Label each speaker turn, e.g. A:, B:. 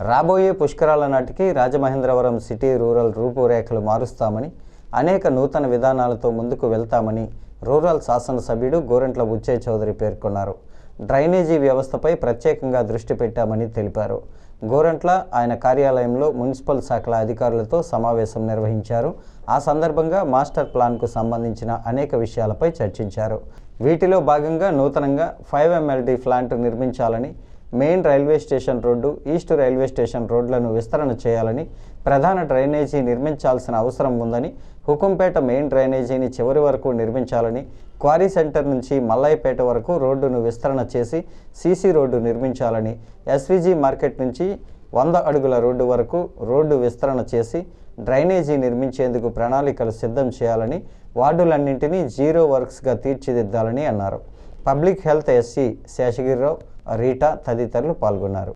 A: రాబోయే పుష్కరాల నాటికి రాజమహేంద్రవరం సిటీ రూరల్ రూపురేఖలు మారుస్తామని అనేక నూతన విధానాలతో ముందుకు వెళ్తామని రూరల్ శాసనసభ్యుడు గోరంట్ల బుచ్చయ్య చౌదరి పేర్కొన్నారు. డ్రైనేజీ వ్యవస్థపై ప్రత్యేకంగా దృష్టి పెట్టామని తెలిపారు. గోరంట్ల ఆయన కార్యాలయంలో మున్సిపల్ శాఖల అధికారులతో సమావేశం నిర్వహించారు. ఆ సందర్భంగా మాస్టర్ ప్లాన్కు సంబంధించిన అనేక విషయాలపై చర్చించారు. వీటిలో భాగంగా నూతనంగా ఫైవ్ ఎంఎల్డి ప్లాంట్ నిర్మించాలని main railway station road east railway station రోడ్లను విస్తరణ చేయాలని ప్రధాన డ్రైనేజీ నిర్మించాల్సిన అవసరం ఉందని హుకుంపేట మెయిన్ డ్రైనేజీని చివరి వరకు నిర్మించాలని క్వారీ సెంటర్ నుంచి మల్లాయిపేట వరకు రోడ్డును విస్తరణ చేసి సీసీ రోడ్డు నిర్మించాలని ఎస్విజి మార్కెట్ నుంచి వంద అడుగుల రోడ్డు వరకు రోడ్డు విస్తరణ చేసి డ్రైనేజీ నిర్మించేందుకు ప్రణాళికలు సిద్ధం చేయాలని వార్డులన్నింటినీ జీరో వర్క్స్గా తీర్చిదిద్దాలని అన్నారు. Public health SC Seshagiri Rao Rita తదితరులు పాల్గొన్నారు.